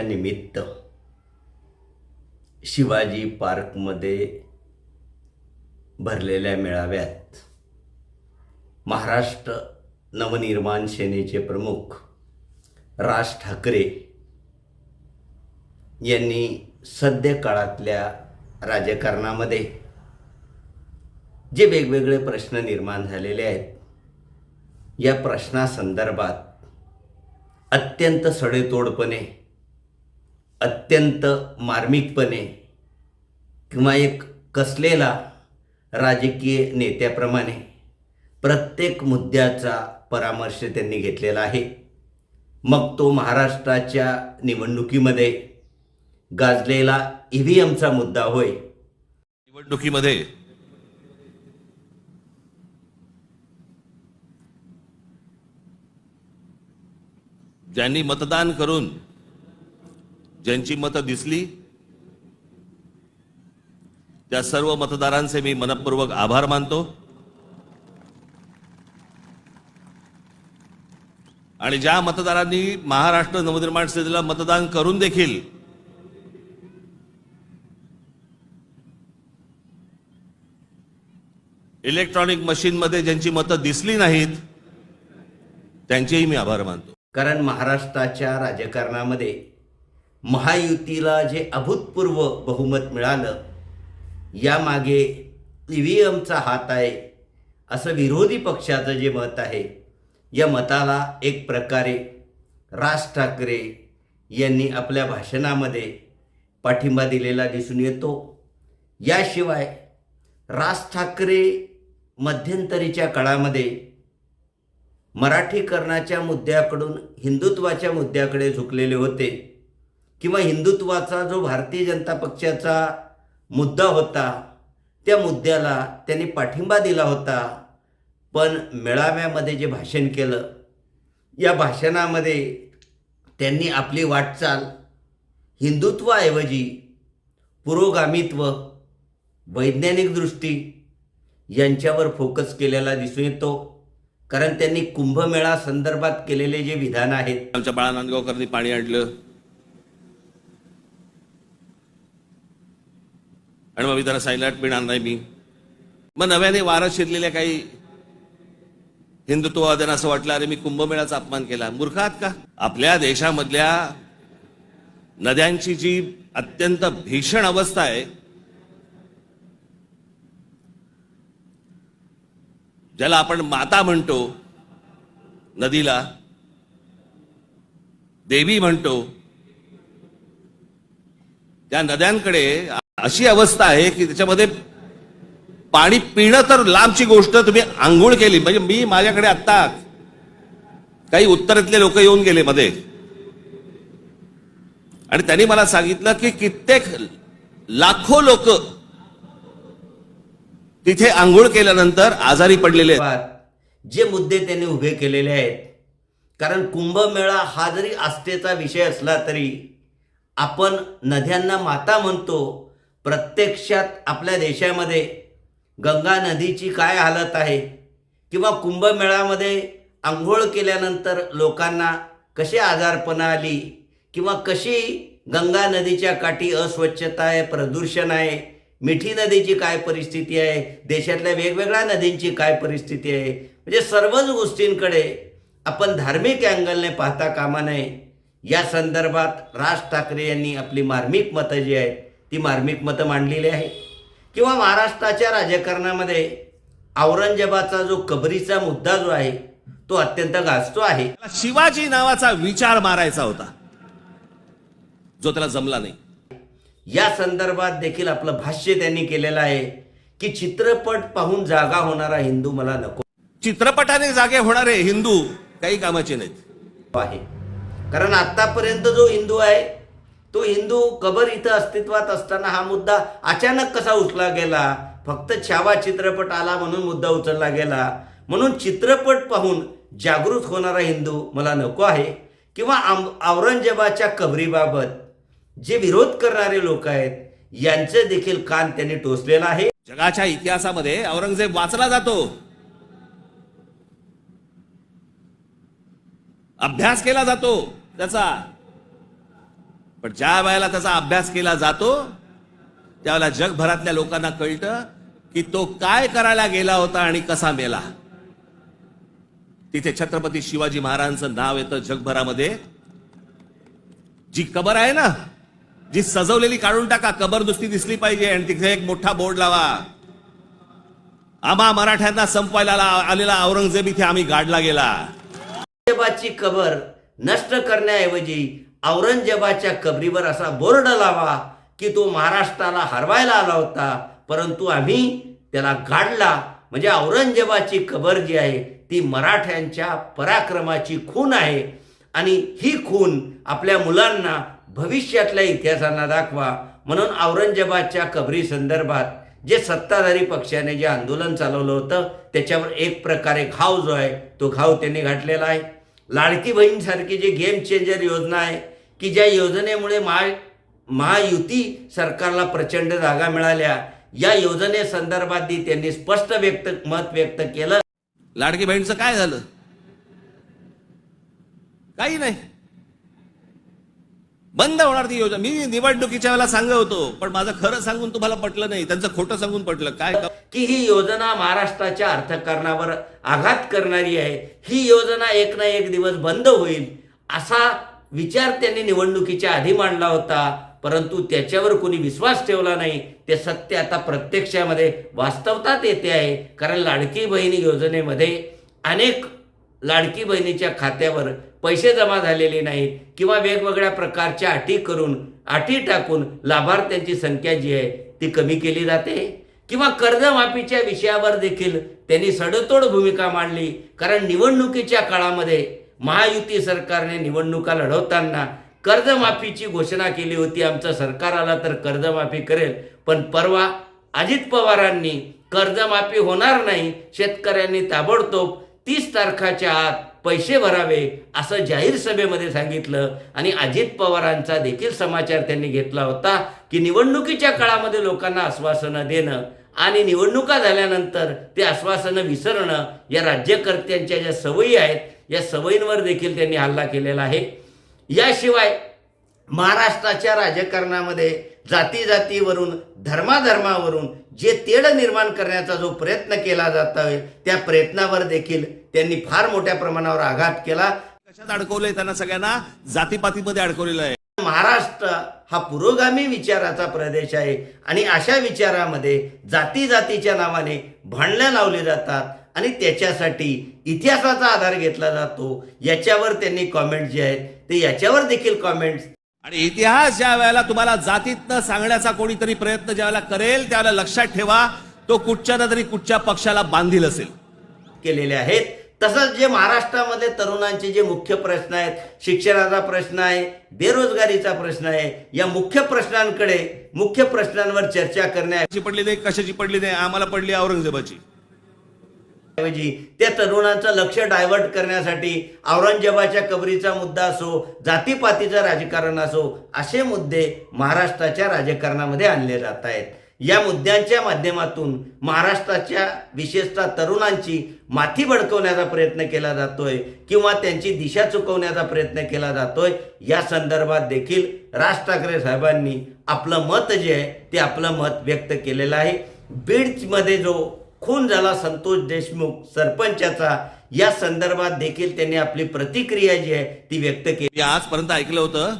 दिनाच्या निमित्त शिवाजी पार्कमध्ये भरलेल्या मेळाव्यात महाराष्ट्र नवनिर्माण सेनेचे प्रमुख राज ठाकरे यांनी सध्या काळातल्या राजकारणामध्ये जे वेगवेगळे प्रश्न निर्माण झालेले आहेत या प्रश्नासंदर्भात अत्यंत सडेतोडपणे अत्यंत मार्मिकपणे किंवा एक कसलेला राजकीय नेत्याप्रमाणे प्रत्येक मुद्द्याचा परामर्श त्यांनी घेतलेला आहे. मग तो महाराष्ट्राच्या निवडणुकीमध्ये गाजलेला ई व्ही एमचा मुद्दा होय. निवडणुकीमध्ये ज्यांनी मतदान करून ज्यांची मतं दिसली त्या सर्व मतदारांचे मी मनपूर्वक आभार मानतो. आणि ज्या मतदारांनी महाराष्ट्र नवनिर्माण सेनेला मतदान करून देखील इलेक्ट्रॉनिक मशीनमध्ये ज्यांची मतं दिसली नाहीत त्यांचेही मी आभार मानतो. कारण महाराष्ट्राच्या राजकारणामध्ये महायुतीला जे अभूतपूर्व बहुमत मिळालं यामागे ई व्ही एमचा हात आहे असं विरोधी पक्षाचं जे मत आहे या मताला एक प्रकारे राज ठाकरे यांनी आपल्या भाषणामध्ये पाठिंबा दिलेला दिसून येतो. याशिवाय राज ठाकरे मध्यंतरीच्या काळामध्ये मराठीकरणाच्या मुद्द्याकडून हिंदुत्वाच्या मुद्द्याकडे झुकलेले होते. किंवा हिंदुत्वाचा जो भारतीय जनता पक्षाचा मुद्दा होता त्या मुद्द्याला त्यांनी पाठिंबा दिला होता. पण मेळाव्यामध्ये जे भाषण केलं या भाषणामध्ये त्यांनी आपली वाटचाल हिंदुत्वाऐवजी पुरोगामित्व वैज्ञानिक दृष्टी यांच्यावर फोकस केलेला दिसून येतो. कारण त्यांनी कुंभमेळा संदर्भात केलेले जे विधान आहेत आमच्या बाळा नांदगावकरांनी पाणी आणलं. आणि मग मी त्याला सायलाट पिणार नाही मी. मग नव्याने वारा शिरलेल्या काही हिंदुत्ववाद्यांना असं वाटलं अरे मी कुंभमेळाचा अपमान केला. मूर्खात का? आपल्या देशामधल्या नद्यांची जी अत्यंत भीषण अवस्था आहे ज्याला आपण माता म्हणतो नदीला देवी म्हणतो त्या नद्यांकडे अशी अवस्था आहे की त्याच्यामध्ये पाणी पिणं तर लांबची गोष्ट तुम्ही आंघोळ केली. म्हणजे मी माझ्याकडे आत्ता काही उत्तरेतले लोक येऊन गेले मध्ये. आणि त्यांनी मला सांगितलं की कित्येक लाखो लोक तिथे आंघोळ केल्यानंतर आजारी पडलेले जे मुद्दे त्यांनी उभे केलेले आहेत कारण कुंभमेळा हा जरी आस्थेचा विषय असला तरी आपण नद्यांना माता म्हणतो प्रत्यक्षात आपल्या देशामध्ये गंगा नदीची काय हालत आहे किंवा कुंभमेळ्यामध्ये आंघोळ केल्यानंतर लोकांना कशी आजारपणं आली किंवा कशी गंगा नदीच्या काठी अस्वच्छता आहे प्रदूषण आहे मिठी नदीची काय परिस्थिती आहे देशातल्या वेगवेगळ्या नदींची काय परिस्थिती आहे? म्हणजे सर्वच गोष्टींकडे आपण धार्मिक अँगलने पाहता कामा नये. या संदर्भात राज ठाकरे यांनी आपली मार्मिक मतं जी आहेत ती मार्मिक मतं मांडलेली आहे. किंवा महाराष्ट्राच्या राजकारणामध्ये औरंगजेबाचा जो कबरीचा मुद्दा जो आहे तो अत्यंत गाजतो आहे. शिवाजी नावाचा विचार मारायचा होता. जो त्याला जमला नाही. या संदर्भात देखील आपलं भाष्य त्यांनी केलेलं आहे की चित्रपट पाहून जागा होणारा हिंदू मला नको. चित्रपटाने जागे होणारे हिंदू काही कामाचे नाहीत. आहे. कारण आतापर्यंत जो हिंदू आहे तो हिंदू कबर इथं अस्तित्वात असताना हा मुद्दा अचानक कसा उचला गेला? फक्त छावा चित्रपट आला म्हणून मुद्दा उचलला गेला. म्हणून चित्रपट पाहून जागृत होणारा हिंदू मला नको आहे. किंवा आम औरंगजेबाच्या कबरीबाबत जे विरोध करणारे लोक आहेत यांचे देखील कान त्यांनी टोचलेला आहे. जगाच्या इतिहासामध्ये औरंगजेब वाचला जातो. अभ्यास केला जातो त्याचा. पण ज्या वेळेला त्याचा अभ्यास केला जातो त्यावेळेला जगभरातल्या लोकांना कळतं की तो काय करायला गेला होता आणि कसा मेला. तिथे छत्रपती शिवाजी महाराजांचं नाव येतं जगभरामध्ये. जी कबर आहे ना जी सजवलेली काढून टाका कबर नुसती दिसली पाहिजे आणि तिथे एक मोठा बोर्ड लावा. आम्हा मराठ्यांना संपवायला आलेला औरंगजेब इथे आम्ही गाडला गेला. औरंगजेबाची कबर नष्ट करण्याऐवजी औरंगजेबाच्या कबरीवर असा बोर्ड लावा की तो महाराष्ट्राला हरवायला आला होता. परंतु आम्ही त्याला गाडला. म्हणजे औरंगजेबाची कबर जी आहे ती मराठ्यांच्या पराक्रमाची खून आहे. आणि ही खून आपल्या मुलांना भविष्यातल्या इतिहासांना दाखवा. म्हणून औरंगजेबाच्या कबरी संदर्भात जे सत्ताधारी पक्षाने जे आंदोलन चालवलं होतं त्याच्यावर एक प्रकारे घाव जो आहे तो घाव त्यांनी घातलेला आहे. लाडकी बहीणसारखी जी गेम चेंजर योजना आहे की ज्या योजनेमुळे महा महायुती सरकारला प्रचंड जागा मिळाल्या. या योजनेसंदर्भात त्यांनी स्पष्ट व्यक्त मत व्यक्त केलं. लाडकी बहिणीचं काय झालं? काही नाही. बंद होणार ती योजना. मी निवडणुकीच्या वेळेला सांगत होतो पण माझं खरं सांगून तुम्हाला पटलं नाही. त्यांचं खोटं सांगून पटलं. काय की ही योजना महाराष्ट्राच्या अर्थकारणावर आघात करणारी आहे. ही योजना एक ना एक दिवस बंद होईल असा विचार त्यांनी निवडणुकीच्या आधी मांडला होता परंतु त्याच्यावर कोणी विश्वास ठेवला नाही. ते सत्य आता प्रत्यक्षामध्ये वास्तवतात येते आहे कारण लाडकी बहिणी योजनेमध्ये अनेक लाडकी बहिणीच्या खात्यावर पैसे जमा झालेले नाहीत किंवा वेगवेगळ्या प्रकारच्या अटी करून अटी टाकून लाभार्थ्यांची संख्या जी आहे ती कमी केली जाते. किंवा कर्जमाफीच्या विषयावर देखील त्यांनी सडतोड भूमिका मांडली कारण निवडणुकीच्या काळामध्ये महायुती सरकारने निवडणुका लढवताना कर्जमाफीची घोषणा केली होती. आमचं सरकार आला तर कर्जमाफी करेल. पण परवा अजित पवारांनी कर्जमाफी होणार नाही शेतकऱ्यांनी ताबडतोब तीस तारखाच्या आत पैसे भरावे असं जाहीर सभेमध्ये सांगितलं आणि अजित पवारांचा देखील समाचार त्यांनी घेतला होता की निवडणुकीच्या काळामध्ये लोकांना आश्वासनं देणं आणि निवडणुका झाल्यानंतर ते आश्वासनं विसरणं या राज्यकर्त्यांच्या ज्या सवयी आहेत या सवयींवर देखील त्यांनी हल्ला केलेला आहे. याशिवाय महाराष्ट्राच्या राजकारणामध्ये जाती जातीवरून धर्माधर्मावरून जे तेढ निर्माण करण्याचा जो प्रयत्न केला जातोय त्या प्रयत्नावर देखील त्यांनी फार मोठ्या प्रमाणावर आघात केला. कशात अडकवलंय त्यांना सगळ्यांना? जातीपातीमध्ये अडकवलेलं आहे. महाराष्ट्र हा पुरोगामी विचाराचा प्रदेश आहे आणि अशा विचारामध्ये जाती जातीच्या नावाने भांडण्या लावले जातात. आणि त्याच्यासाठी इतिहासाचा आधार घेतला जातो. याच्यावर त्यांनी कॉमेंट जे आहेत ते याच्यावर देखील कॉमेंट्स आणि इतिहास ज्या वेळेला तुम्हाला जातीतनं सांगण्याचा कोणीतरी प्रयत्न ज्या वेळेला करेल त्यावेळेला लक्षात ठेवा तो कुठच्या ना तरी कुठच्या पक्षाला बांधील असेल. केलेले आहेत. तसंच जे महाराष्ट्रामध्ये तरुणांचे जे मुख्य प्रश्न आहेत शिक्षणाचा प्रश्न आहे बेरोजगारीचा प्रश्न आहे या मुख्य प्रश्नांकडे मुख्य प्रश्नांवर चर्चा करण्या कशाची पडली नाही कशाची पडली नाही आम्हाला पडली औरंगजेबाची. ऐवजी त्या तरुणांचं लक्ष डायव्हर्ट करण्यासाठी औरंगजेबाच्या कबरीचा मुद्दा असो जातीपातीचं राजकारण असो असे मुद्दे महाराष्ट्राच्या राजकारणामध्ये आणले जात आहेत. या मुद्द्यांच्या माध्यमातून महाराष्ट्राच्या विशेषतः तरुणांची माथी भडकवण्याचा प्रयत्न केला जातोय किंवा त्यांची दिशा चुकवण्याचा प्रयत्न केला जातोय या संदर्भात देखील राज ठाकरे साहेबांनी आपलं मत जे आहे ते आपलं मत व्यक्त केलेलं आहे. बीडमध्ये जो खून झाला संतोष देशमुख सरपंचाचा. या संदर्भात देखील त्यांनी आपली प्रतिक्रिया जी आहे ती व्यक्त केली. आजपर्यंत ऐकलं होतं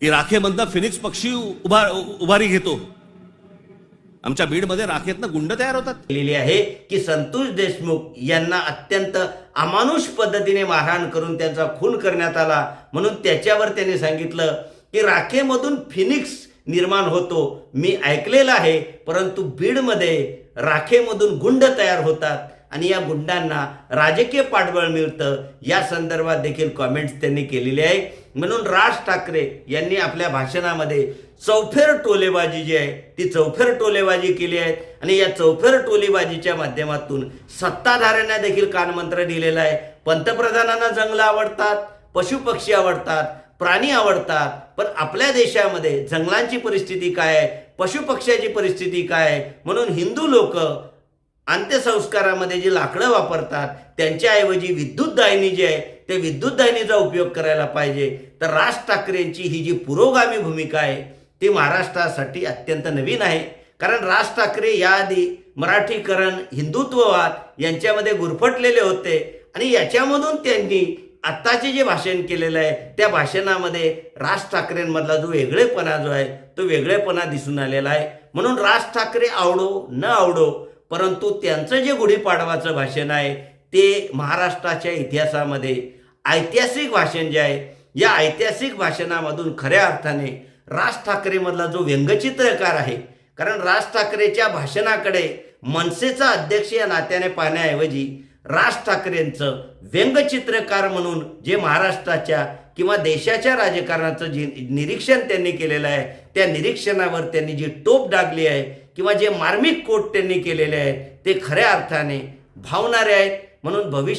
की राखेमधनं फिनिक्स पक्षी उभा उभारी घेतो. आमच्या बीडमध्ये राखेतनं गुंड तयार होतात. केलेली आहे की संतोष देशमुख यांना अत्यंत अमानुष पद्धतीने मारहाण करून त्यांचा खून करण्यात आला. म्हणून त्याच्यावर त्यांनी सांगितलं की राखेमधून फिनिक्स निर्माण होतो. मी ऐकलेलं आहे परंतु बीडमध्ये राखेमधून गुंड तयार होतात आणि या गुंडांना राजकीय पाठबळ मिळतं. या संदर्भात देखील कॉमेंट्स त्यांनी केलेले आहे. म्हणून राज ठाकरे यांनी आपल्या भाषणामध्ये चौफेर टोलेबाजी जी आहे ती चौफेर टोलेबाजी केली आहे. आणि या चौफेर टोलेबाजीच्या माध्यमातून सत्ताधाऱ्यांना देखील कानमंत्र दिलेला आहे. पंतप्रधानांना जंगलं आवडतात पशुपक्षी आवडतात प्राणी आवडतात पण आपल्या देशामध्ये जंगलांची परिस्थिती काय आहे? पशुपक्ष्याची परिस्थिती काय आहे? म्हणून हिंदू लोक अंत्यसंस्कारामध्ये जी लाकडं वापरतात त्यांच्याऐवजी विद्युत दाहिनी जी आहे ते विद्युत दाहिनीचा उपयोग करायला पाहिजे. तर राज ठाकरेंची ही जी पुरोगामी भूमिका आहे ती महाराष्ट्रासाठी अत्यंत नवीन आहे. कारण राज ठाकरे याआधी मराठीकरण हिंदुत्ववाद यांच्यामध्ये गुरफटलेले होते आणि याच्यामधून त्यांनी आत्ताचे जे भाषण केलेलं आहे त्या भाषणामध्ये राज ठाकरेंमधला जो वेगळेपणा जो आहे तो वेगळेपणा दिसून आलेला आहे. म्हणून राज ठाकरे आवडो न आवडो परंतु त्यांचं जे गुढीपाडवाचं भाषण आहे ते महाराष्ट्राच्या इतिहासामध्ये ऐतिहासिक भाषण जे आहे या ऐतिहासिक भाषणामधून खऱ्या अर्थाने राज ठाकरेमधला जो व्यंगचित्रकार आहे कारण राज ठाकरेच्या भाषणाकडे मनसेचा अध्यक्ष या नात्याने पाहण्याऐवजी राज ठाकरेंचं व्यंगचित्रकार म्हणून जे महाराष्ट्राच्या किंवा देशाच्या राजकारणाचं जे निरीक्षण त्यांनी केलेलं आहे त्या निरीक्षणावर त्यांनी जी टोप डागली आहे किंवा जे मार्मिक कोट त्यांनी केलेले आहेत ते खऱ्या अर्थाने भावणारे आहेत. म्हणून भविष्य